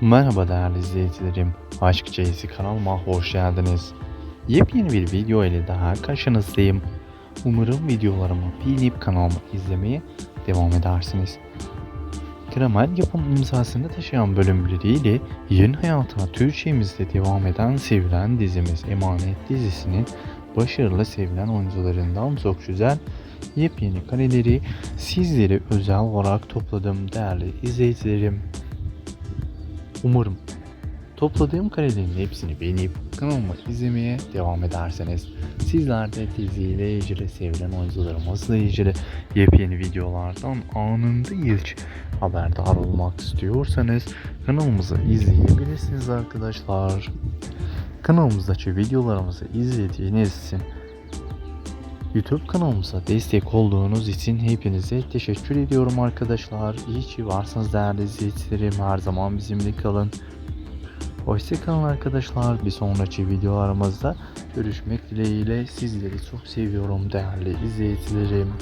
Merhaba değerli izleyicilerim. Aşk C'si kanalıma hoş geldiniz. Yepyeni bir video ile daha karşınızdayım. Umarım videolarımı beğenip kanalımı izlemeye devam edersiniz. Kramer yapım imzasını taşıyan bölümleriyle yeni hayatına Türkçemizde devam eden sevilen dizimiz Emanet dizisinin başarılı sevilen oyuncularından çok güzel yepyeni kareleri sizlere özel olarak topladım değerli izleyicilerim. Umarım topladığım karelerin hepsini beğenip kanalıma izlemeye devam ederseniz sizler de diziyle ilgili sevilen oyuncularımızla ilgili yepyeni videolardan anında ilk haberdar olmak istiyorsanız kanalımızı izleyebilirsiniz arkadaşlar. Kanalımızdaki videolarımızı izlediğiniz için YouTube kanalımıza destek olduğunuz için hepinize teşekkür ediyorum arkadaşlar. İyi ki varsınız değerli izleyicilerim. Her zaman bizimle kalın. Hoşçakalın arkadaşlar. Bir sonraki videolarımızda görüşmek dileğiyle sizleri çok seviyorum değerli izleyicilerim.